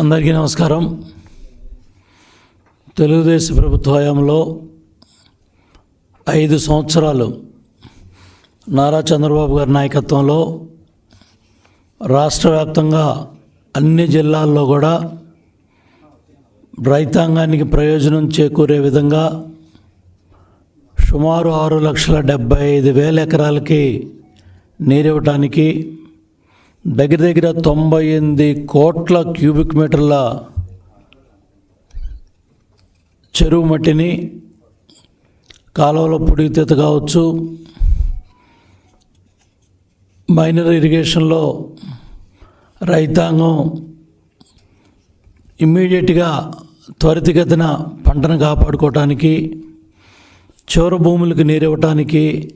అందరికీ నమస్కారం. తెలుగుదేశం ప్రభుత్వ హయాంలో ఐదు సంవత్సరాలు నారా చంద్రబాబు గారి నాయకత్వంలో రాష్ట్ర వ్యాప్తంగా అన్ని జిల్లాల్లో కూడా రైతాంగానికి ప్రయోజనం చేకూరే విధంగా సుమారు ఆరు లక్షల డెబ్బై ఐదు వేల ఎకరాలకి నీరివ్వటానికి దగ్గర దగ్గర తొంభై ఎనిమిది కోట్ల క్యూబిక్ మీటర్ల చెరువు మట్టిని కాలువలో పుడితీత కావచ్చు. మైనర్ ఇరిగేషన్లో రైతాంగం ఇమ్మీడియట్గా త్వరితగతిన పంటను కాపాడుకోవటానికి చివరి భూములకు నీరివ్వటానికి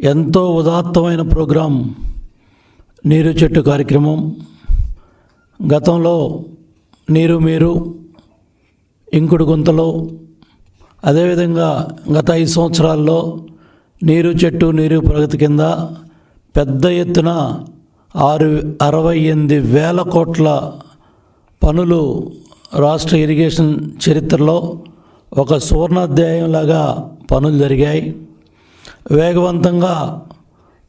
ఎంతో ఉదాత్తమైన ప్రోగ్రాం నీరు చెట్టు కార్యక్రమం. గతంలో నీరు మీరు ఇంకుడు గుంతలు. అదేవిధంగా గత ఐదు సంవత్సరాల్లో నీరు చెట్టు నీరు ప్రగతి కింద పెద్ద ఎత్తున ఆరు అరవై ఎనిమిది వేల కోట్ల పనులు రాష్ట్ర ఇరిగేషన్ చరిత్రలో ఒక సువర్ణాధ్యాయంలాగా పనులు జరిగాయి. వేగవంతంగా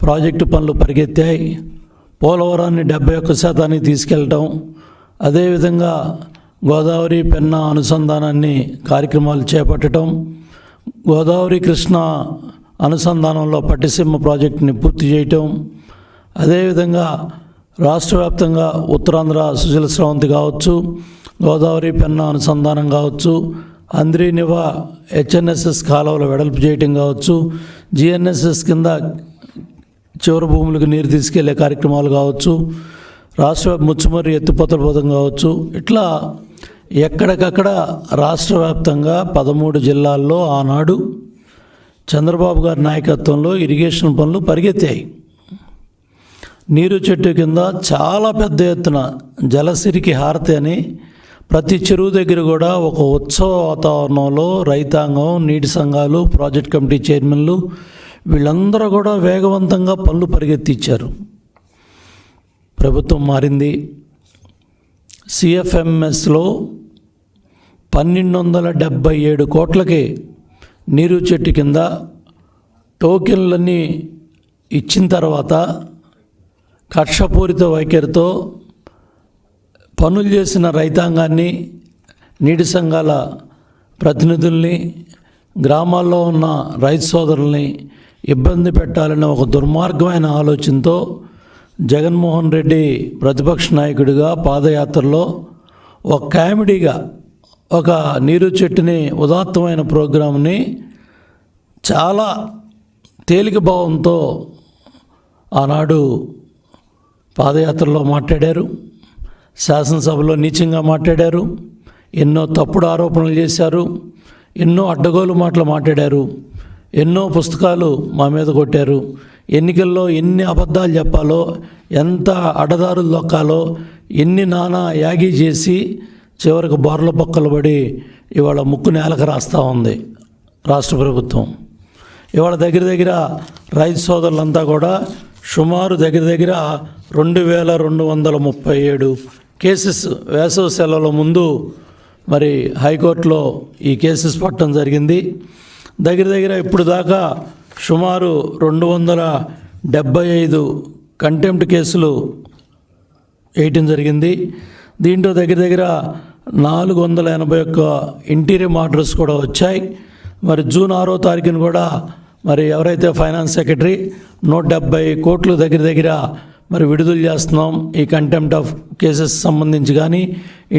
ప్రాజెక్టు పనులు పరిగెత్తాయి. పోలవరాన్ని డెబ్బై ఒక్క శాతానికి తీసుకెళ్ళటం అదేవిధంగా గోదావరి పెన్నా అనుసంధానాన్ని కార్యక్రమాలు చేపట్టడం గోదావరి కృష్ణ అనుసంధానంలో పట్టిసీమ ప్రాజెక్టుని పూర్తి చేయటం అదేవిధంగా రాష్ట్ర వ్యాప్తంగా ఉత్తరాంధ్ర సుజల స్రవంతి కావచ్చు గోదావరి పెన్నా అనుసంధానం కావచ్చు అంద్రీనివా హెచ్ఎన్ఎస్ఎస్ కాలువలు వెడల్పు చేయటం కావచ్చు జిఎన్ఎస్ఎస్ కింద చివరి భూములకు నీరు తీసుకెళ్ళే కార్యక్రమాలు కావచ్చు రాష్ట్ర ముచ్చుమరి ఎత్తిపోతల పథకం కావచ్చు ఇట్లా ఎక్కడికక్కడ రాష్ట్ర వ్యాప్తంగా పదమూడు జిల్లాల్లో ఆనాడు చంద్రబాబు గారి నాయకత్వంలో ఇరిగేషన్ పనులు పరిగెత్తాయి. నీరు చెట్టు కింద చాలా పెద్ద ఎత్తున జలసిరికి హారతి అని ప్రతి చెరువు దగ్గర కూడా ఒక ఉత్సవ వాతావరణంలో రైతాంగం నీటి సంఘాలు ప్రాజెక్ట్ కమిటీ చైర్మన్లు వీళ్ళందరూ కూడా వేగవంతంగా పనులు పరిగెత్తిచ్చారు. ప్రభుత్వం మారింది. సిఎఫ్ఎంఎస్లో పన్నెండు వందల డెబ్భై ఏడు కోట్లకి నీరు చెట్టు కింద టోకెన్లన్నీ ఇచ్చిన తర్వాత కక్షపూరిత వైఖరితో పనులు చేసిన రైతాంగాన్ని నీటి సంఘాల ప్రతినిధుల్ని గ్రామాల్లో ఉన్న రైతు సోదరుల్ని ఇబ్బంది పెట్టాలన్న ఒక దుర్మార్గమైన ఆలోచనతో జగన్మోహన్ రెడ్డి ప్రతిపక్ష నాయకుడిగా పాదయాత్రలో ఒక కామెడీగా ఒక నీరు చెట్టుని ఉదాత్తమైన ప్రోగ్రాంని చాలా తేలిక భావంతో ఆనాడు పాదయాత్రలో మాట్లాడారు. శాసనసభలో నీచంగా మాట్లాడారు. ఎన్నో తప్పుడు ఆరోపణలు చేశారు. ఎన్నో అడ్డగోలు మాటలు మాట్లాడారు. ఎన్నో పుస్తకాలు మా మీద కొట్టారు. ఎన్నికల్లో ఎన్ని అబద్ధాలు చెప్పాలో ఎంత అడదారులు దొక్కాలో ఎన్ని నానా యాగి చేసి చివరికి బోర్ల బొక్కలు పడి ఇవాళ ముక్కు నేలకు రాస్తూ ఉంది రాష్ట్ర ప్రభుత్వం. ఇవాళ దగ్గర దగ్గర రైతు సోదరులంతా కూడా సుమారు దగ్గర దగ్గర రెండు వేల రెండు వందల ముప్పై ఏడు కేసెస్ వేసవి సెలవుల ముందు మరి హైకోర్టులో ఈ కేసెస్ పట్టడం జరిగింది. దగ్గర దగ్గర ఇప్పుడు దాకా సుమారు రెండు వందల డెబ్బై ఐదు కంటెంప్ట్ కేసులు వేయటం జరిగింది. దీంట్లో దగ్గర దగ్గర నాలుగు వందల ఎనభై ఒక్క ఇంటీరియం ఆర్డర్స్ కూడా వచ్చాయి. మరి జూన్ ఆరో తారీఖున కూడా మరి ఎవరైతే ఫైనాన్స్ సెక్రటరీ నూట డెబ్బై కోట్లు దగ్గర దగ్గర మరి విడుదల చేస్తున్నాం. ఈ కంటెంప్ట్ ఆఫ్ కేసెస్ సంబంధించి కానీ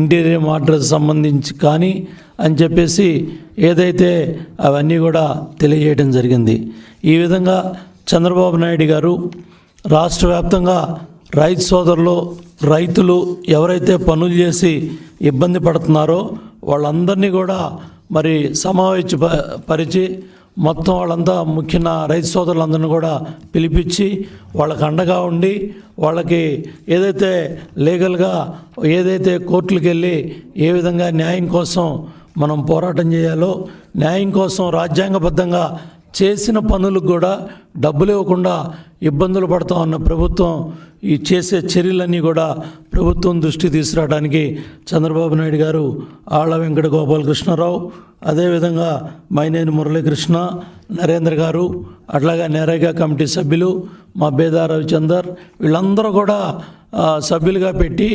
ఇంటీరియర్ ఆర్డర్స్ సంబంధించి కానీ అని చెప్పేసి ఏదైతే అవన్నీ కూడా తెలియజేయడం జరిగింది. ఈ విధంగా చంద్రబాబు నాయుడు గారు రాష్ట్ర వ్యాప్తంగా రైతు సోదరులు రైతులు ఎవరైతే పనులు చేసి ఇబ్బంది పడుతున్నారో వాళ్ళందరినీ కూడా మరి సమావేశ పరిచి మొత్తం వాళ్ళంతా ముఖ్యంగా రైతు సోదరులందరినీ కూడా పిలిపించి వాళ్ళకి అండగా ఉండి వాళ్ళకి ఏదైతే లీగల్గా ఏదైతే కోర్టులకు వెళ్ళి ఏ విధంగా న్యాయం కోసం మనం పోరాటం చేయాలో న్యాయం కోసం రాజ్యాంగబద్ధంగా చేసిన పనులకు కూడా డబ్బులు ఇవ్వకుండా ఇబ్బందులు పడుతూ ఉన్న ప్రభుత్వం ఈ చేసే చర్యలన్నీ కూడా ప్రభుత్వం దృష్టి తీసుకురావడానికి చంద్రబాబు నాయుడు గారు ఆళ్ళ వెంకట గోపాలకృష్ణారావు అదేవిధంగా మైనేని మురళీకృష్ణ నరేంద్ర గారు అట్లాగే నేరేగా కమిటీ సభ్యులు మా బేదా రవిచందర్ వీళ్ళందరూ కూడా సభ్యులుగా పెట్టి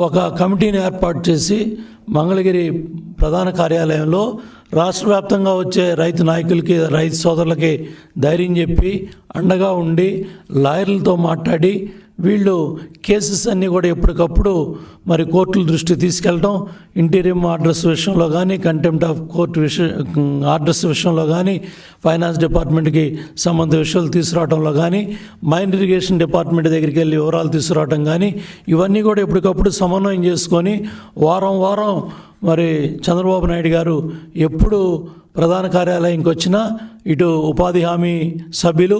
ఒక కమిటీని ఏర్పాటు చేసి మంగళగిరి ప్రధాన కార్యాలయంలో రాష్ట్ర వ్యాప్తంగా వచ్చే రైతు నాయకులకి రైతు సోదరులకి ధైర్యం చెప్పి అండగా ఉండి లాయర్లతో మాట్లాడి వీళ్ళు కేసెస్ అన్నీ కూడా ఎప్పటికప్పుడు మరి కోర్టుల దృష్టి తీసుకెళ్ళడం ఇంటీరియం ఆర్డర్స్ విషయంలో కానీ కంటెంప్ట్ ఆఫ్ కోర్టు విషయం ఆర్డర్స్ విషయంలో కానీ ఫైనాన్స్ డిపార్ట్మెంట్కి సంబంధ విషయాలు తీసుకురావడంలో కానీ మైన్ ఇరిగేషన్ డిపార్ట్మెంట్ దగ్గరికి వెళ్ళి వివరాలు తీసుకురావడం కానీ ఇవన్నీ కూడా ఎప్పటికప్పుడు సమన్వయం చేసుకొని వారం వారం మరి చంద్రబాబు నాయుడు గారు ఎప్పుడు ప్రధాన కార్యాలయంకి వచ్చినా ఇటు ఉపాధి హామీ సభ్యులు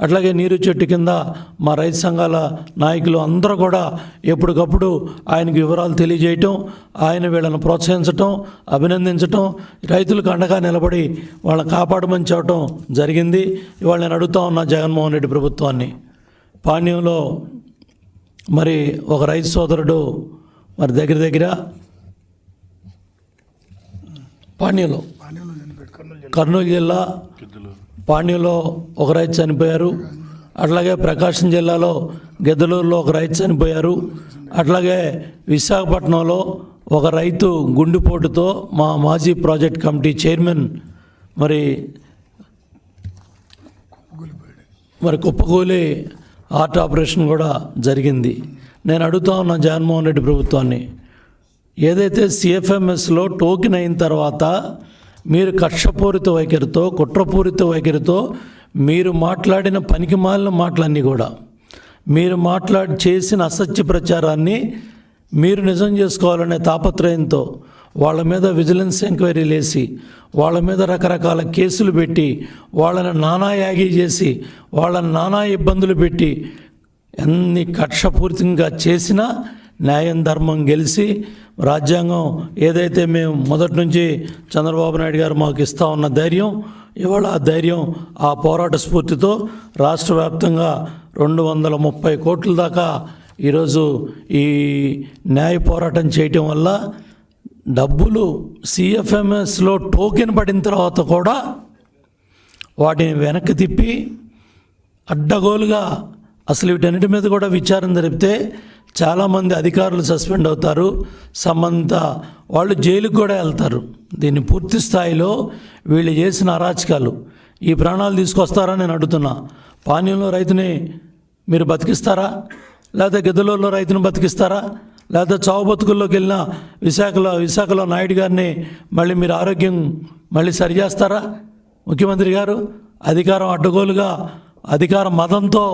అట్లాగే నీరు చెట్టు కింద మా రైతు సంఘాల నాయకులు అందరూ కూడా ఎప్పటికప్పుడు ఆయనకు వివరాలు తెలియజేయటం ఆయన వీళ్ళని ప్రోత్సహించటం అభినందించటం రైతులకు అండగా నిలబడి వాళ్ళని కాపాడమని చెప్పడం జరిగింది. ఇవాళ నేను అడుగుతా ఉన్నా జగన్మోహన్ రెడ్డి ప్రభుత్వాన్ని. పాణ్యంలో మరి ఒక రైతు సోదరుడు మరి దగ్గర దగ్గర పాణ్యంలో కర్నూలు జిల్లా పాణ్యంలో ఒక రైతు చనిపోయారు. అట్లాగే ప్రకాశం జిల్లాలో గెద్దలూరులో ఒక రైతు చనిపోయారు. అట్లాగే విశాఖపట్నంలో ఒక రైతు గుండెపోటుతో మా మాజీ ప్రాజెక్ట్ కమిటీ చైర్మన్ మరి మరి కుప్పకూలి హార్ట్ ఆపరేషన్ కూడా జరిగింది. నేను అడుగుతా ఉన్నా జగన్మోహన్ రెడ్డి ప్రభుత్వాన్ని. ఏదైతే సిఎఫ్ఎంఎస్లో టోకెన్ అయిన తర్వాత మీరు కక్షపూరిత వైఖరితో కుట్రపూరిత వైఖరితో మీరు మాట్లాడిన పనికి మాలిన మాటలన్నీ కూడా మీరు మాట్లాడి చేసిన అసత్య ప్రచారాన్ని మీరు నిజం చేసుకోవాలనే తాపత్రయంతో వాళ్ళ మీద విజిలెన్స్ ఎంక్వైరీలు వేసి వాళ్ళ మీద రకరకాల కేసులు పెట్టి వాళ్ళని నానా యాగి చేసి వాళ్ళని నానా ఇబ్బందులు పెట్టి ఎన్ని కక్షపూరితంగా చేసినా న్యాయం ధర్మం గెలిచి రాజ్యాంగం ఏదైతే మేము మొదటి నుంచి చంద్రబాబు నాయుడు గారు మాకు ఇస్తా ఉన్న ధైర్యం ఇవాళ ఆ ధైర్యం ఆ పోరాట స్ఫూర్తితో రాష్ట్ర వ్యాప్తంగా రెండు వందల ముప్పై కోట్ల దాకా ఈరోజు ఈ న్యాయ పోరాటం చేయటం వల్ల డబ్బులు సిఎఫ్ఎంఎస్లో టోకెన్ పడిన తర్వాత కూడా వాటిని వెనక్కి తిప్పి అడ్డగోలుగా అసలు వీటన్నిటి మీద కూడా విచారణ జరిపితే చాలామంది అధికారులు సస్పెండ్ అవుతారు. సంబంధిత వాళ్ళు జైలుకు కూడా వెళ్తారు. దీన్ని పూర్తి స్థాయిలో వీళ్ళు చేసిన అరాచకాలు. ఈ ప్రాణాలు తీసుకొస్తారా నేను అడుగుతున్నా. పానీయంలో రైతుని మీరు బతికిస్తారా? లేకపోతే గెదలూరులో రైతును బతికిస్తారా? లేదా చావు బతుకుల్లోకి వెళ్ళిన విశాఖలో విశాఖలో నాయుడు గారిని మళ్ళీ మీరు ఆరోగ్యం మళ్ళీ సరిచేస్తారా? ముఖ్యమంత్రి గారు అధికారం అడ్డగోలుగా అధికార మతంతో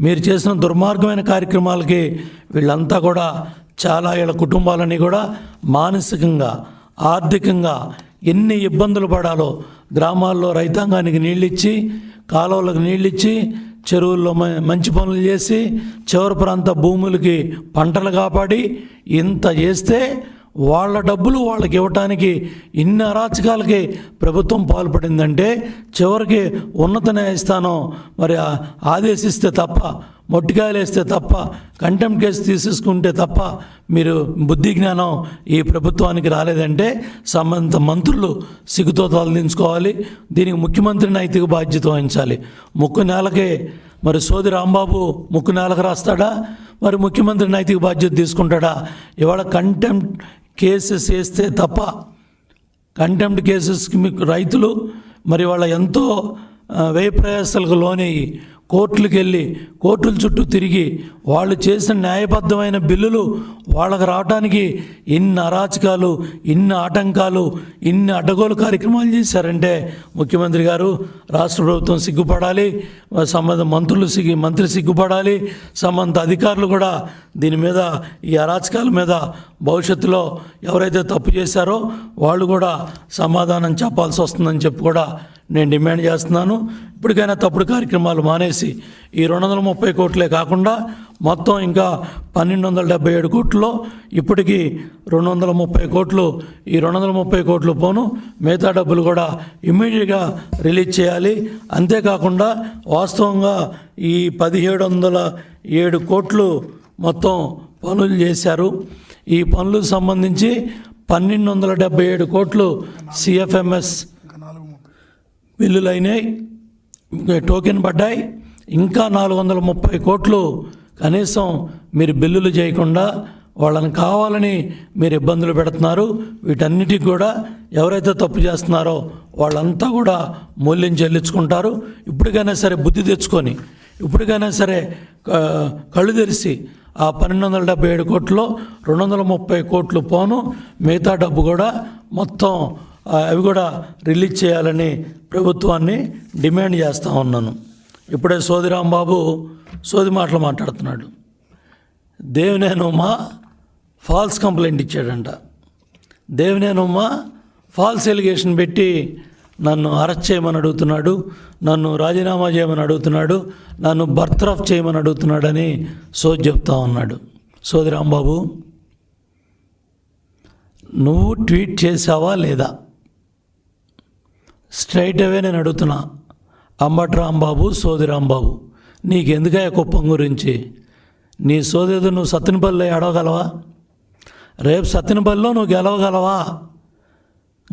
మీరు చేసిన దుర్మార్గమైన కార్యక్రమాలకి వీళ్ళంతా కూడా చాలా వీళ్ళ కుటుంబాలన్నీ కూడా మానసికంగా ఆర్థికంగా ఎన్ని ఇబ్బందులు పడాలో గ్రామాల్లో రైతాంగానికి నీళ్ళిచ్చి కాలువలకు నీళ్ళిచ్చి చెరువుల్లో మ- మంచి పనులు చేసి చివరి ప్రాంత భూములకి పంటలు కాపాడి ఇంత చేస్తే వాళ్ళ డబ్బులు వాళ్ళకి ఇవ్వటానికి ఇన్ని అరాచకాలకి ప్రభుత్వం పాల్పడిందంటే చివరికి ఉన్నత న్యాయస్థానం మరి ఆదేశిస్తే తప్ప మొట్టికాయలు వేస్తే తప్ప కంటెంప్ కేసు తీసేసుకుంటే తప్ప మీరు బుద్ధి జ్ఞానం ఈ ప్రభుత్వానికి రాలేదంటే సంబంధిత మంత్రులు సిగ్గుతో తలదించుకోవాలి దీనికి ముఖ్యమంత్రి నైతిక బాధ్యత వహించాలి. ముక్కు నేలకే మరి సోది రాంబాబు ముక్కు నేలకు రాస్తాడా? మరి ముఖ్యమంత్రి నైతిక బాధ్యత తీసుకుంటాడా? ఇవాళ కంటెంప్ట్ కేసెస్ వేస్తే తప్ప కంటెంప్ట్ కేసెస్కి మీకు రైతులు మరి వాళ్ళ ఎంతో వ్యయ ప్రయాసాలకు లోనయ్యి కోర్టులకు వెళ్ళి కోర్టుల చుట్టూ తిరిగి వాళ్ళు చేసిన న్యాయబద్ధమైన బిల్లులు వాళ్ళకు రావడానికి ఇన్ని అరాచకాలు ఇన్ని ఆటంకాలు ఇన్ని అడ్డగోలు కార్యక్రమాలు చేశారంటే ముఖ్యమంత్రి గారు రాష్ట్ర ప్రభుత్వం సిగ్గుపడాలి సంబంధ మంత్రులు సిగ్గు మంత్రి సిగ్గుపడాలి సంబంధ అధికారులు కూడా దీని మీద ఈ అరాచకాల మీద భవిష్యత్తులో ఎవరైతే తప్పు చేశారో వాళ్ళు కూడా సమాధానం చెప్పాల్సి వస్తుందని చెప్పి కూడా నేను డిమాండ్ చేస్తున్నాను. ఇప్పటికైనా తప్పుడు కార్యక్రమాలు మానేసి ఈ రెండు వందల ముప్పై కోట్లే కాకుండా మొత్తం ఇంకా పన్నెండు వందల డెబ్బై ఏడు కోట్లలో ఇప్పటికీ రెండు వందల ముప్పై కోట్లు ఈ రెండు వందల ముప్పై కోట్లు పోను. మిగతా డబ్బులు కూడా ఇమ్మీడియట్గా రిలీజ్ చేయాలి. అంతేకాకుండా వాస్తవంగా ఈ పదిహేడు వందల ఏడు కోట్లు మొత్తం పనులు చేశారు. ఈ పనులకు సంబంధించి పన్నెండు వందల డెబ్బై ఏడు కోట్లు సిఎఫ్ఎంఎస్ బిల్లులైనాయి టోకెన్ పడ్డాయి. ఇంకా నాలుగు వందల ముప్పై కోట్లు కనీసం మీరు బిల్లులు చేయకుండా వాళ్ళని కావాలని మీరు ఇబ్బందులు పెడుతున్నారు. వీటన్నిటికి కూడా ఎవరైతే తప్పు చేస్తున్నారో వాళ్ళంతా కూడా మూల్యం చెల్లించుకుంటారు. ఇప్పటికైనా సరే బుద్ధి తెచ్చుకొని ఇప్పటికైనా సరే కళ్ళు తెరిచి ఆ పన్నెండు వందల డెబ్బై ఏడు కోట్లు రెండు వందల ముప్పై కోట్లు పోను. మిగతా డబ్బు కూడా మొత్తం అవి కూడా రిలీజ్ చేయాలని ప్రభుత్వాన్ని డిమాండ్ చేస్తూ ఉన్నాను. ఇప్పుడే సోదిరాంబాబు సోది మాటలు మాట్లాడుతున్నాడు. దేవినేనుమా ఫాల్స్ కంప్లైంట్ ఇచ్చాడంట. దేవినేనుమా ఫాల్స్ ఎలిగేషన్ పెట్టి నన్ను అరెస్ట్ చేయమని అడుగుతున్నాడు నన్ను రాజీనామా చేయమని అడుగుతున్నాడు నన్ను బర్త్రఫ్ చేయమని అడుగుతున్నాడని సోది చెప్తా ఉన్నాడు. సోది రాంబాబు నువ్వు ట్వీట్ చేసావా లేదా? స్ట్రైట్ అవే నేను అడుగుతున్నా అంబటి రాంబాబు సోది రాంబాబు నీకెందుకయ్యా కుప్పం గురించి? నీ సోదేదో నువ్వు సత్తినపల్లిలో ఏడవగలవా? రేపు సత్తినపల్లిలో నువ్వు గెలవగలవా?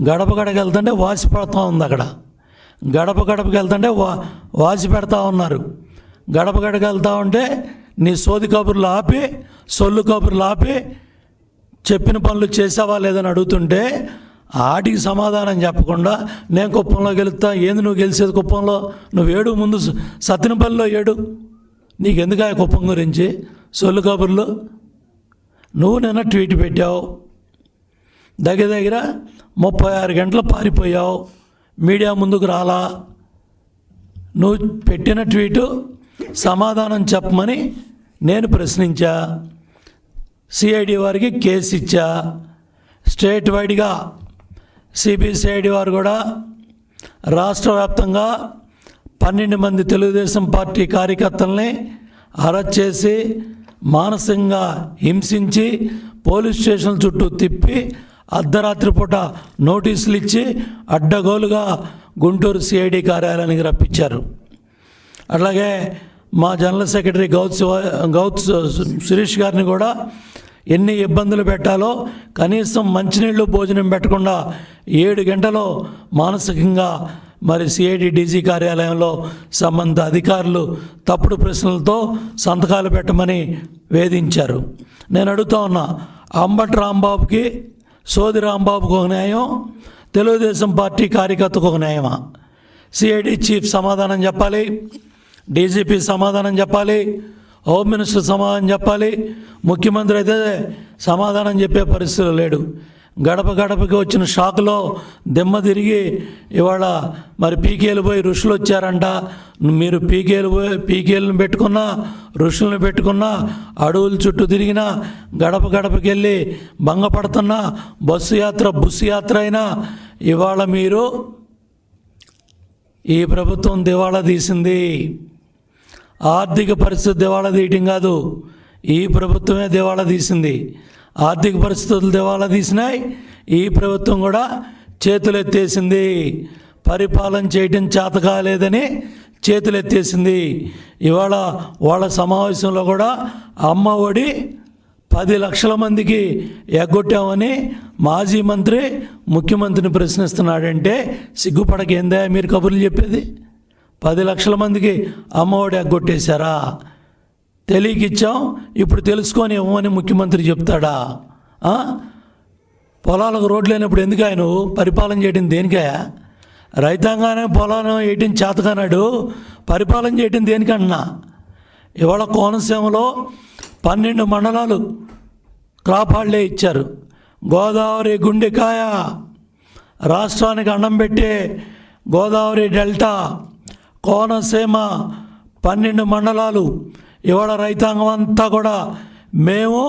గడప గడపకి వెళ్తుంటే వాసి పడుతూ ఉంది అక్కడ. గడప గడపకి వెళ్తుంటే వా వాసి పెడతా ఉన్నారు. గడప గడపకి వెళ్తా ఉంటే నీ సోది కబుర్లు ఆపి సొల్లు కబుర్లు ఆపి చెప్పిన పనులు చేసావా లేదని అడుగుతుంటే ఆటికి సమాధానం చెప్పకుండా నేను కుప్పంలో గెలుస్తా ఏంది నువ్వు గెలిచేది కుప్పంలో? నువ్వు ఏడు ముందు సత్తినపల్లిలో ఏడు. నీకెందుకు ఆ కుప్పం గురించి? సొల్లు కబుర్లు. నువ్వు నిన్న ట్వీట్ పెట్టావు. దగ్గర దగ్గర ముప్పై ఆరు గంటలు పారిపోయావు. మీడియా ముందుకు రాలా. నువ్వు పెట్టిన ట్వీటు సమాధానం చెప్పమని నేను ప్రశ్నించా. సిఐడి వారికి కేసు ఇచ్చా. స్టేట్ వైడ్గా సిబిసిఐడి వారు కూడా రాష్ట్ర వ్యాప్తంగా పన్నెండు మంది తెలుగుదేశం పార్టీ కార్యకర్తల్ని అరెస్ట్ చేసి మానసికంగా హింసించి పోలీస్ స్టేషన్ చుట్టూ తిప్పి అర్ధరాత్రి పూట నోటీసులు ఇచ్చి అడ్డగోలుగా గుంటూరు సిఐడి కార్యాలయానికి రప్పించారు. అట్లాగే మా జనరల్ సెక్రటరీ గౌత్ గౌత్ సురేష్ గారిని కూడా ఎన్ని ఇబ్బందులు పెట్టాలో కనీసం మంచినీళ్ళు భోజనం పెట్టకుండా ఏడు గంటలో మానసికంగా మరి సిఐడి డీజీ కార్యాలయంలో సంబంధిత అధికారులు తప్పుడు ప్రశ్నలతో సంతకాలు పెట్టమని వేధించారు. నేను అడుగుతా ఉన్నా అంబటి రాంబాబుకి సోది రాంబాబుకు ఒక న్యాయం తెలుగుదేశం పార్టీ కార్యకర్తకు ఒక న్యాయమా? సిఐడి చీఫ్ సమాధానం చెప్పాలి డీజీపీ సమాధానం చెప్పాలి హోమ్ మినిస్టర్ సమాధానం చెప్పాలి. ముఖ్యమంత్రి అయితే సమాధానం చెప్పే పరిస్థితిలో లేడు. గడప గడపకి వచ్చిన షాకులో దిమ్మ తిరిగి ఇవాళ మరి పీకేలు పోయి ఋషులు వచ్చారంట. మీరు పీకేలు పోయి పీకేలను పెట్టుకున్నా ఋషులను పెట్టుకున్నా అడవుల చుట్టూ తిరిగినా గడప గడపకి వెళ్ళి భంగపడుతున్నా బస్సు యాత్ర బుస్సు యాత్ర అయినా ఇవాళ మీరు ఈ ప్రభుత్వం దివాళా తీసింది. ఆర్థిక పరిస్థితి దివాళా తీయటం కాదు. ఈ ప్రభుత్వమే దివాళా తీసింది. ఆర్థిక పరిస్థితులు దివాళా తీసినాయి. ఈ ప్రభుత్వం కూడా చేతులెత్తేసింది. పరిపాలన చేయటం చేత కాలేదని చేతులెత్తేసింది. ఇవాళ వాళ్ళ సమావేశంలో కూడా అమ్మ ఒడి పది లక్షల మందికి ఎగ్గొట్టామని మాజీ మంత్రి ముఖ్యమంత్రిని ప్రశ్నిస్తున్నాడంటే సిగ్గుపడకేందా? మీరు కబుర్లు చెప్పేది? పది లక్షల మందికి అమ్మఒడి ఎగ్గొట్టేశారా తెలియకిచ్చాం ఇప్పుడు తెలుసుకొని ఇవ్వమని ముఖ్యమంత్రి చెప్తాడా? పొలాలకు రోడ్లు లేనప్పుడు ఎందుకు ఆయన పరిపాలన చేయడం దేనికాయా రైతాంగానే పొలాన్ని వేయటం చేతకన్నాడు పరిపాలన చేయటం దేనికన్నా ఇవాళ కోనసీమలో పన్నెండు మండలాలు క్రాప్ హాలిడే ఇచ్చారు. గోదావరి గుండెకాయ రాష్ట్రానికి అన్నం పెట్టే గోదావరి డెల్టా కోనసీమ పన్నెండు మండలాలు ఇవాళ రైతాంగం అంతా కూడా మేము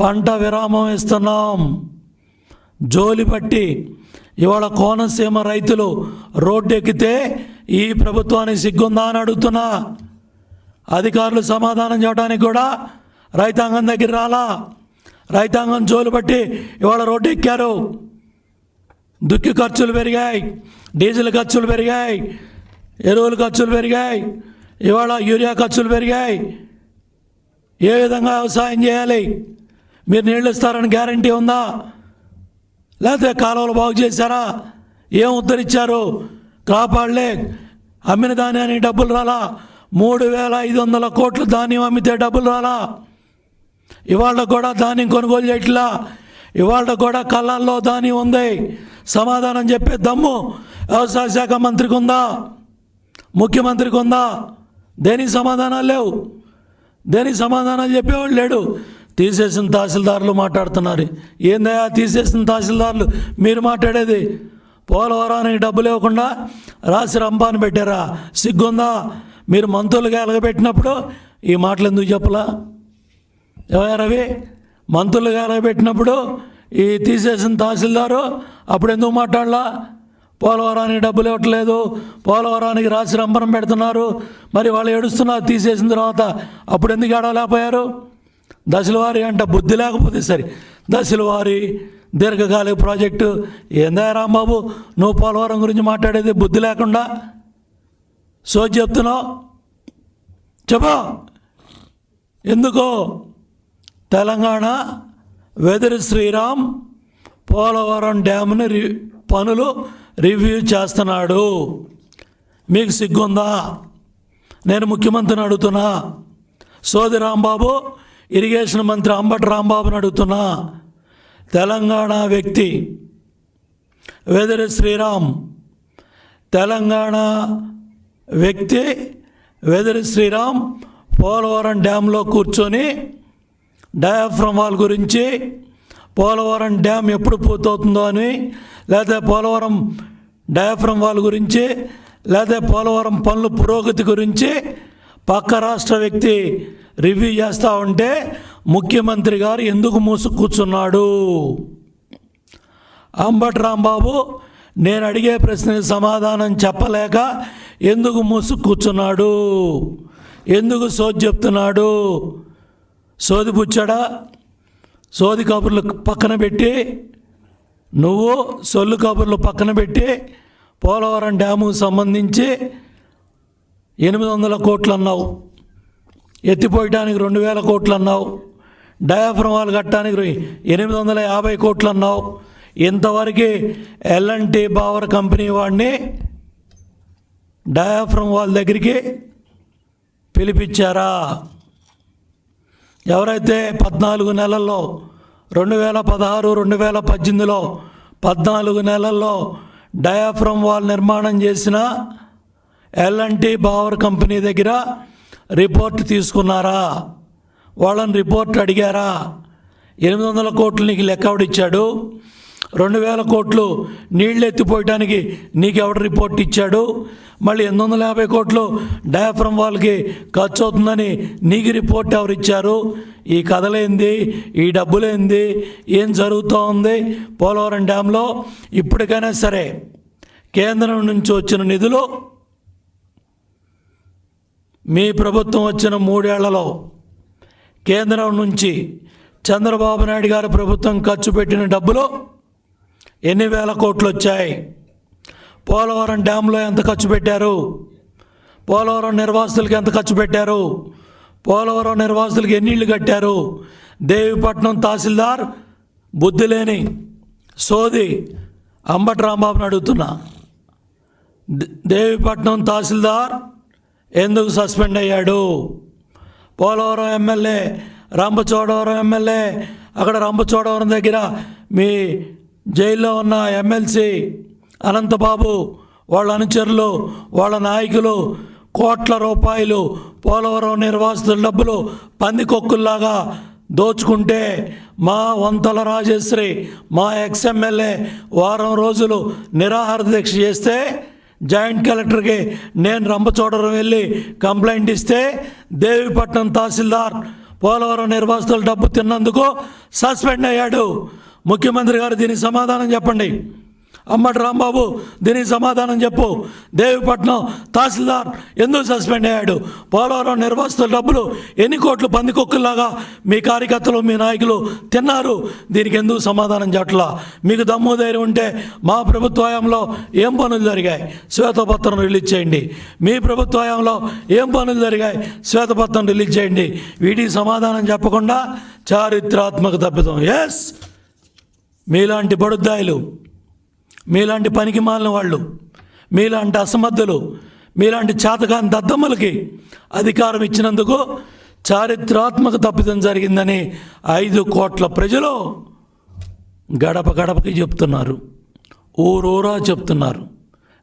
పంట విరామం ఇస్తున్నాం. జోలి పట్టి ఇవాళ కోనసీమ రైతులు రోడ్డు ఎక్కితే ఈ ప్రభుత్వానికి సిగ్గుందా అని అడుగుతున్నా. అధికారులు సమాధానం చేయడానికి కూడా రైతాంగం దగ్గర రాలా. రైతాంగం జోలు పట్టి ఇవాళ రోడ్డు ఎక్కారు దుక్కి ఖర్చులు పెరిగాయి డీజిల్ ఖర్చులు పెరిగాయి. ఎరువులు ఖర్చులు పెరిగాయి. ఇవాళ యూరియా ఖర్చులు పెరిగాయి. ఏ విధంగా వ్యవసాయం చేయాలి? మీరు నీళ్ళు ఇస్తారని గ్యారంటీ ఉందా? లేకపోతే కాలువలు బాగు చేశారా? ఏం ఉద్ధరించారు కాపాడలే. అమ్మిన ధాన్యానికి డబ్బులు రాలా? మూడు వేల ఐదు వందల కోట్లు ధాన్యం అమ్మితే డబ్బులు రాలా? ఇవాళ కూడా ధాన్యం కొనుగోలు చేయట్లా? ఇవాళ కూడా కళ్ళల్లో ధాన్యం ఉంది. సమాధానం చెప్పే దమ్ము వ్యవసాయ శాఖ మంత్రికి ఉందా? ముఖ్యమంత్రికి ఉందా దేనికి సమాధానాలు లేవు? దేనికి సమాధానాలు చెప్పేవాళ్ళు లేడు? తీసేసిన తహసీల్దారులు మాట్లాడుతున్నారు. ఏందయ్యా తీసేసిన తహసీల్దారులు? మీరు మాట్లాడేది? పోలవరానికి డబ్బులు ఇవ్వకుండా రాసి రంపాన్ని పెట్టారా? సిగ్గుందా? మీరు మంత్రులుగా ఎలగబెట్టినప్పుడు ఈ మాటలు ఎందుకు చెప్పలా? రవి? మంత్రులుగా ఎలగబెట్టినప్పుడు ఈ తీసేసిన తహసీల్దారు అప్పుడు ఎందుకు మాట్లాడలా? పోలవరానికి డబ్బులు ఇవ్వట్లేదు. పోలవరానికి రాసి రంపనం పెడుతున్నారు. మరి వాళ్ళు ఏడుస్తున్నారు తీసేసిన తర్వాత అప్పుడు ఎందుకు ఏడవలేకపోయారు? దశలవారి అంట బుద్ధి లేకపోతే సరే. దశలవారి దీర్ఘకాలిక ప్రాజెక్టు ఏందా రాంబాబు? నువ్వు పోలవరం గురించి మాట్లాడేది బుద్ధి లేకుండా? సో చెప్తున్నావు? చెప్పు. ఎందుకో? తెలంగాణ వెదర్ శ్రీరామ్ పోలవరం డ్యామ్ని రి పనులు రివ్యూ చేస్తున్నాడు. మీకు సిగ్గుందా? నేను ముఖ్యమంత్రిని అడుగుతున్నా. సోది రాంబాబు ఇరిగేషన్ మంత్రి అంబటి రాంబాబుని అడుగుతున్నా. తెలంగాణ వ్యక్తి వెదరి శ్రీరామ్ తెలంగాణ వ్యక్తి వెదరి శ్రీరామ్ పోలవరం డ్యాంలో కూర్చొని డయాఫ్రమ్ వాల్ గురించి పోలవరం డ్యామ్ ఎప్పుడు పూర్తవుతుందో అని లేదా పోలవరం డయాఫ్రమ్ వాల్ గురించి లేదా పోలవరం పనుల పురోగతి గురించి పక్క రాష్ట్ర వ్యక్తి రివ్యూ చేస్తూ ఉంటే ముఖ్యమంత్రి గారు ఎందుకు మూసుకు కూర్చున్నాడు? అంబటి రాంబాబు నేను అడిగే ప్రశ్నకి సమాధానం చెప్పలేక ఎందుకు మూసు కూర్చున్నాడు? ఎందుకు సోది చెప్తున్నాడు? సోది పుచ్చాడా? సోది కబుర్లు పక్కన పెట్టి నువ్వు సొల్లు కబుర్లు పక్కన పెట్టి పోలవరం డ్యాముకు సంబంధించి ఎనిమిది వందల కోట్లు అన్నావు ఎత్తిపోయటానికి రెండు వేల కోట్లు అన్నావు డయాఫ్రమ్ వాల్ కట్టడానికి ఎనిమిది వందల యాభై కోట్లు అన్నావు ఇంతవరకు ఎల్ఎన్టీ బావర్ కంపెనీ వాడిని డయాఫ్రమ్ వాల్ దగ్గరికి పిలిపించారా? ఎవరైతే పద్నాలుగు నెలల్లో రెండు వేల పదహారు రెండు వేల పద్దెనిమిదిలో పద్నాలుగు నెలల్లో డయాఫ్రమ్ వాల్ నిర్మాణం చేసిన ఎల్ఎన్టీ పవర్ కంపెనీ దగ్గర రిపోర్ట్ తీసుకున్నారా? వాళ్ళని రిపోర్ట్ అడిగారా? ఎనిమిది వందల కోట్లు నీకు లెక్కవడిచ్చాడు. రెండు వేల కోట్లు నీళ్ళు ఎత్తిపోయటానికి నీకు ఎవడు రిపోర్ట్ ఇచ్చాడు? మళ్ళీ ఎనిమిది వందల యాభై కోట్లు డయాఫ్రమ్ వాళ్ళకి ఖర్చు అవుతుందని నీకు రిపోర్ట్ ఎవరు ఇచ్చారు? ఈ కథలేంది? ఈ డబ్బులేంది? ఏం జరుగుతూ ఉంది పోలవరం డ్యాంలో? ఇప్పటికైనా సరే కేంద్రం నుంచి వచ్చిన నిధులు మీ ప్రభుత్వం వచ్చిన మూడేళ్ళలో కేంద్రం నుంచి చంద్రబాబు నాయుడు గారి ప్రభుత్వం ఖర్చు పెట్టిన డబ్బులు ఎన్ని వేల కోట్లు వచ్చాయి పోలవరం డ్యాంలో ఎంత ఖర్చు పెట్టారు? పోలవరం నిర్వాసితులకి ఎంత ఖర్చు పెట్టారు? పోలవరం నిర్వాసితులకి ఎన్ని ఇళ్ళు కట్టారు? దేవిపట్నం తహసీల్దార్ బుద్ధి లేని సోది అంబటి రాంబాబుని అడుగుతున్నా. దే- దేవిపట్నం తహసీల్దార్ ఎందుకు సస్పెండ్ అయ్యాడు? పోలవరం ఎమ్మెల్యే రంపచోడవరం ఎమ్మెల్యే అక్కడ రంపచోడవరం దగ్గర మీ జైల్లో ఉన్న ఎమ్మెల్సీ అనంతబాబు వాళ్ళ అనుచరులు వాళ్ళ నాయకులు కోట్ల రూపాయలు పోలవరం నిర్వాసితుల డబ్బులు పందికొక్కుల్లాగా దోచుకుంటే మా వంతల రాజేశ్వరి మా ఎక్స్ఎమ్మెల్యే వారం రోజులు నిరాహార దీక్ష చేస్తే జాయింట్ కలెక్టర్కి నేను రంపచోడవరం వెళ్ళి కంప్లైంట్ ఇస్తే దేవిపట్నం తహసీల్దార్ పోలవరం నిర్వాసితుల డబ్బు తిన్నందుకు సస్పెండ్ అయ్యాడు. ముఖ్యమంత్రి గారు దీనికి సమాధానం చెప్పండి. అమ్మటి రాంబాబు దీనికి సమాధానం చెప్పు. దేవిపట్నం తహసీల్దార్ ఎందుకు సస్పెండ్ అయ్యాడు? పోలవరం నిర్వాసితుల డబ్బులు ఎన్ని కోట్లు పందికొక్కులాగా మీ కార్యకర్తలు మీ నాయకులు తిన్నారు? దీనికి ఎందుకు సమాధానం చెప్పట్లా? మీకు దమ్ము ధైర్యం ఉంటే మా ప్రభుత్వంలో ఏం పనులు జరిగాయి? శ్వేతపత్రం రిలీజ్ చేయండి. మీ ప్రభుత్వంలో ఏం పనులు జరిగాయి? శ్వేతపత్రం రిలీజ్ చేయండి. వీటికి సమాధానం చెప్పకుండా చారిత్రాత్మక తప్పిదం. ఎస్ మీలాంటి బడుద్దాయిలు మీలాంటి పనికి మాలిన వాళ్ళు మీలాంటి అసమర్థులు మీలాంటి చేతకాని దద్దమ్మలకి అధికారం ఇచ్చినందుకు చారిత్రాత్మక తప్పిదం జరిగిందని ఐదు కోట్ల ప్రజలు గడప గడపకి చెప్తున్నారు. ఊరూరా చెప్తున్నారు.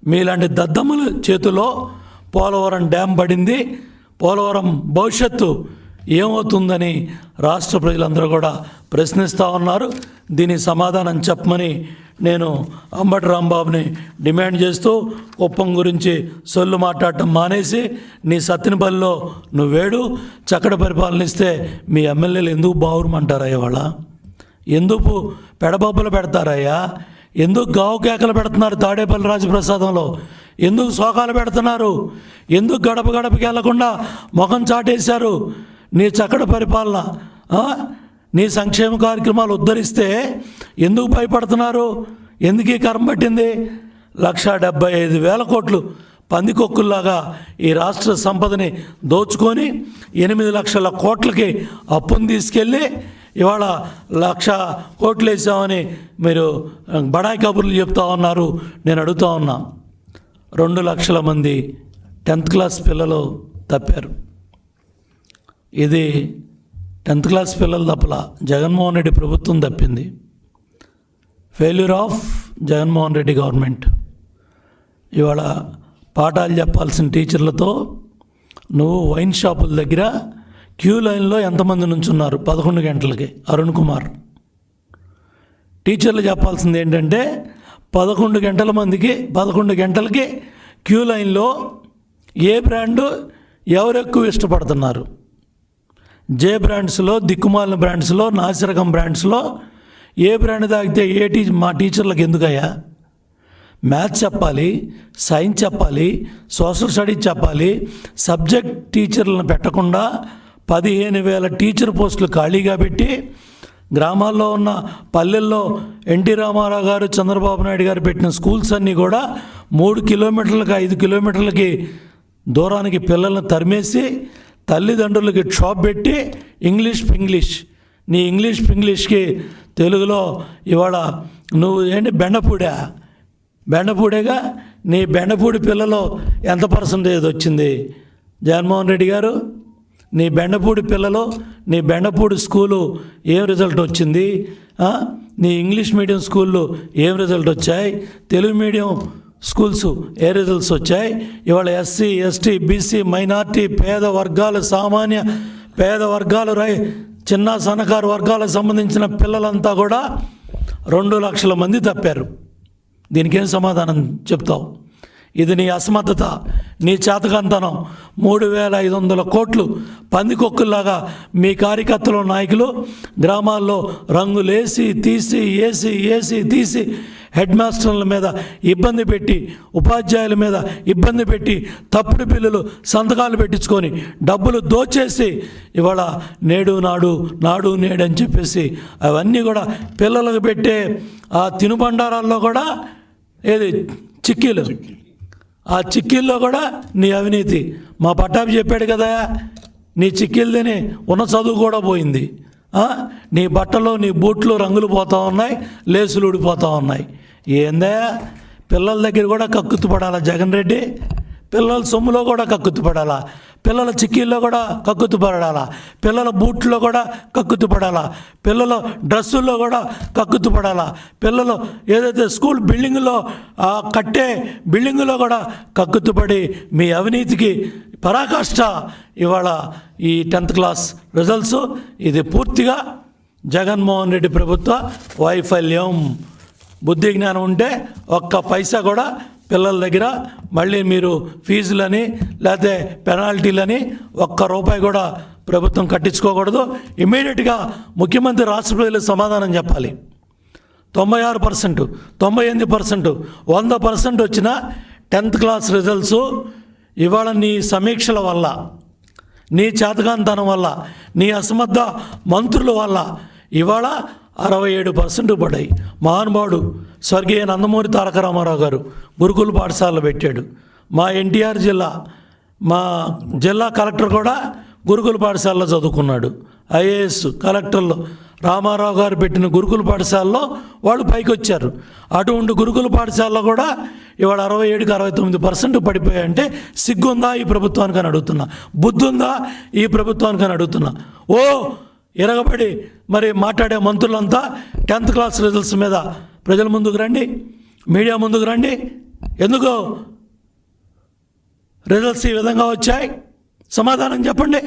మీలాంటి దద్దమ్మల చేతిలో పోలవరం డ్యామ్ పడింది. పోలవరం భవిష్యత్తు ఏమవుతుందని రాష్ట్ర ప్రజలందరూ కూడా ప్రశ్నిస్తూ ఉన్నారు. దీని సమాధానం చెప్పమని నేను అంబటి రాంబాబుని డిమాండ్ చేస్తూ కుప్పం గురించి సొల్లు మాట్లాడటం మానేసి నీ సత్తినపల్లిలో నువ్వేడు చక్కటి పరిపాలనిస్తే మీ ఎమ్మెల్యేలు ఎందుకు బావురమంటారయ్యా వాళ్ళ ఎందుకు పెడబాబులు పెడతారయ్యా? ఎందుకు గావు కేకలు పెడుతున్నారు తాడేపల్లి రాజప్రసాదంలో? ఎందుకు శోకాలు పెడుతున్నారు? ఎందుకు గడప గడపకి వెళ్ళకుండా ముఖం చాటేశారు? నీ చక్కటి పరిపాలన నీ సంక్షేమ కార్యక్రమాలు ఉద్ధరిస్తే ఎందుకు భయపడుతున్నారు? ఎందుకు ఈ కరం పట్టింది? లక్ష డెబ్బై ఐదు వేల కోట్లు పందికొక్కుల్లాగా ఈ రాష్ట్ర సంపదని దోచుకొని ఎనిమిది లక్షల కోట్లకి అప్పును తీసుకెళ్ళి ఇవాళ లక్ష కోట్లు వేసామని మీరు బడాయి కబుర్లు చెప్తా ఉన్నారు. నేను అడుగుతా ఉన్నా. రెండు లక్షల మంది టెన్త్ క్లాస్ పిల్లలు తప్పారు. ఇది టెన్త్ క్లాస్ పిల్లలు తప్పల జగన్మోహన్ రెడ్డి ప్రభుత్వం తప్పింది. Failure of Jaganmohan Reddy government. ఇవాళ పాఠాలు చెప్పాల్సిన టీచర్లతో నువ్వు వైన్ షాపుల దగ్గర క్యూ లైన్లో ఎంతమంది నుంచున్నారు? పదకొండు గంటలకి. అరుణ్ కుమార్. టీచర్లు చెప్పాల్సింది ఏంటంటే పదకొండు గంటల మందికి పదకొండు గంటలకి క్యూ లైన్లో ఏ బ్రాండు ఎవరు ఎక్కువ ఇష్టపడుతున్నారు? జే బ్రాండ్స్లో దిక్కుమాలిన బ్రాండ్స్లో నాసిరకం బ్రాండ్స్లో ఏ బ్రాండ్ తాగితే ఏ టీ మా టీచర్లకు ఎందుకయ్యా? మ్యాథ్స్ చెప్పాలి సైన్స్ చెప్పాలి సోషల్ స్టడీస్ చెప్పాలి సబ్జెక్ట్ టీచర్లను పెట్టకుండా పదిహేను వేల టీచర్ పోస్టులు ఖాళీగా పెట్టి గ్రామాల్లో ఉన్న పల్లెల్లో ఎన్టీ రామారావు గారు చంద్రబాబు నాయుడు గారు పెట్టిన స్కూల్స్ అన్నీ కూడా మూడు కిలోమీటర్లకి ఐదు కిలోమీటర్లకి దూరానికి పిల్లల్ని తరిమేసి తల్లిదండ్రులకి షాప్ పెట్టి ఇంగ్లీష్ ఇంగ్లీష్ నీ ఇంగ్లీష్ ఇంగ్లీష్కి తెలుగులో ఇవాళ నువ్వు ఏంటి బెండపూడా? బెండపూడేగా? నీ బెండపూడి పిల్లలు ఎంత పర్సంటేజ్ వచ్చింది? జగన్మోహన్ రెడ్డి గారు నీ బెండపూడి పిల్లలు నీ బెండపూడి స్కూలు ఏం రిజల్ట్ వచ్చింది? నీ ఇంగ్లీష్ మీడియం స్కూళ్ళు ఏం రిజల్ట్ వచ్చాయి? తెలుగు మీడియం స్కూల్స్ ఏ రిజల్ట్స్ వచ్చాయి? ఇవాళ ఎస్సీ ఎస్టీ బీసీ మైనార్టీ పేద వర్గాలు సామాన్య పేద వర్గాలు రై చిన్న సన్నకారు వర్గాలకు సంబంధించిన పిల్లలంతా కూడా రెండు లక్షల మంది తప్పారు. దీనికేం సమాధానం చెప్తావు? ఇది నీ అసమర్థత నీ చేతకంతనం. మూడు వేల ఐదు వందల కోట్లు పందికొక్కుల్లాగా మీ కార్యకర్తలు నాయకులు గ్రామాల్లో రంగులేసి తీసి వేసి వేసి తీసి హెడ్ మాస్టర్ల మీద ఇబ్బంది పెట్టి ఉపాధ్యాయుల మీద ఇబ్బంది పెట్టి తప్పుడు బిల్లులు సంతకాలు పెట్టించుకొని డబ్బులు దోచేసి ఇవాళ నేడు నాడు నాడు నేడు అని చెప్పేసి అవన్నీ కూడా పిల్లలకు పెట్టే ఆ తినుబండారాల్లో కూడా ఏది? చిక్కీలు. ఆ చిక్కీల్లో కూడా నీ అవినీతి. మా పట్టాభి చెప్పాడు కదా నీ చిక్కీలదని ఉన్న చదువు కూడా పోయింది. నీ బట్టలు నీ బూట్లు రంగులు పోతూ ఉన్నాయి లేసులు ఊడిపోతూ ఉన్నాయి. ఏందా? పిల్లల దగ్గర కూడా కక్కుతు పడాలా జగన్ రెడ్డి? పిల్లల సొమ్ములో కూడా కక్కుతు పడాలా? పిల్లల చిక్కీల్లో కూడా కక్కుతు పడాలా? పిల్లల బూట్లో కూడా కక్కుతు పడాలా? పిల్లల డ్రెస్సుల్లో కూడా కక్కుతు పడాలా? పిల్లలు ఏదైతే స్కూల్ బిల్డింగ్లో కట్టే బిల్డింగ్లో కూడా కక్కుతుపడి మీ అవినీతికి పరాకాష్ట ఇవాళ ఈ టెన్త్ క్లాస్ రిజల్ట్స్. ఇది పూర్తిగా జగన్మోహన్ రెడ్డి ప్రభుత్వ వైఫల్యం. బుద్ధి జ్ఞానం ఉంటే ఒక్క పైసా కూడా పిల్లల దగ్గర మళ్ళీ మీరు ఫీజులని లేకపోతే పెనాల్టీలని ఒక్క రూపాయి కూడా ప్రభుత్వం కట్టించుకోకూడదు. ఇమీడియట్గా ముఖ్యమంత్రి రాష్ట్ర ప్రజలకు సమాధానం చెప్పాలి. తొంభై ఆరు పర్సెంట్ తొంభై ఎనిమిది పర్సెంట్ వంద పర్సెంట్ వచ్చిన టెన్త్ క్లాస్ రిజల్ట్స్ ఇవాళ నీ సమీక్షల వల్ల నీ చేతకాంతనం వల్ల నీ అసమర్థ మంత్రుల వల్ల ఇవాళ అరవై ఏడు పర్సెంట్ పడ్డాయి. మహానుభావుడు స్వర్గీయ నందమూరి తారక రామారావు గారు గురుకుల పాఠశాలలో పెట్టాడు. మా ఎన్టీఆర్ జిల్లా మా జిల్లా కలెక్టర్ కూడా గురుకుల పాఠశాలలో చదువుకున్నాడు. ఐఏఎస్ కలెక్టర్లో రామారావు గారు పెట్టిన గురుకుల పాఠశాలలో వాళ్ళు పైకి వచ్చారు. అటువంటి గురుకుల పాఠశాలలో కూడా ఇవాళ అరవై ఏడుకి అరవై తొమ్మిది పర్సెంట్ పడిపోయాయంటే సిగ్గుందా ఈ ప్రభుత్వానికి అని అడుగుతున్నా. బుద్ధుందా ఈ ప్రభుత్వానికి అని అడుగుతున్నా. ఓ ఇరగబడి మరి మాట్లాడే మంత్రులంతా టెన్త్ క్లాస్ రిజల్ట్స్ మీద ప్రజల ముందుకు రండి మీడియా ముందుకు రండి. ఎందుకు? రిజల్ట్స్ ఈ విధంగా వచ్చాయి. సమాధానం చెప్పండి.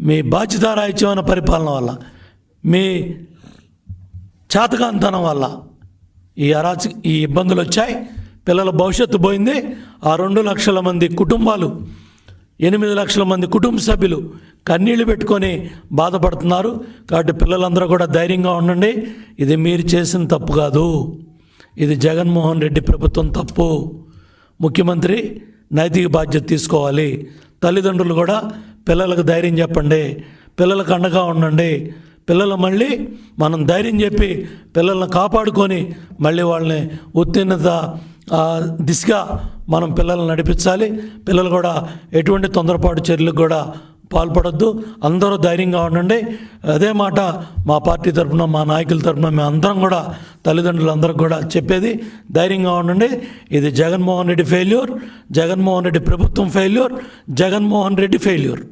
మీ బాధ్యతారాహిత్యమైన పరిపాలన వల్ల మీ చేతకాంతనం వల్ల ఈ అరాచ ఈ ఇబ్బందులు వచ్చాయి. పిల్లల భవిష్యత్తు పోయింది. ఆ రెండు లక్షల మంది కుటుంబాలు ఎనిమిది లక్షల మంది కుటుంబ సభ్యులు కన్నీళ్ళు పెట్టుకొని బాధపడుతున్నారు. కాబట్టి పిల్లలందరూ కూడా ధైర్యంగా ఉండండి. ఇది మీరు చేసిన తప్పు కాదు. ఇది జగన్మోహన్ రెడ్డి ప్రభుత్వం తప్పు. ముఖ్యమంత్రి నైతిక బాధ్యత తీసుకోవాలి. తల్లిదండ్రులు కూడా పిల్లలకు ధైర్యం చెప్పండి. పిల్లలకు అండగా ఉండండి. పిల్లలు మళ్ళీ మనం ధైర్యం చెప్పి పిల్లల్ని కాపాడుకొని మళ్ళీ వాళ్ళని ఉత్తీర్ణత దిశగా మనం పిల్లల్ని నడిపించాలి. పిల్లలు కూడా ఎటువంటి తొందరపాటు చర్యలకు కూడా పాల్పడొద్దు. అందరూ ధైర్యంగా ఉండండి. అదే మాట మా పార్టీ తరఫున మా నాయకుల తరఫున మేము అందరం కూడా తల్లిదండ్రులందరికీ కూడా చెప్పేది. ధైర్యంగా ఉండండి. ఇది జగన్మోహన్ రెడ్డి ఫెయిల్యూర్ జగన్మోహన్ రెడ్డి ప్రభుత్వం ఫెయిల్యూర్ జగన్మోహన్ రెడ్డి ఫెయిల్యూర్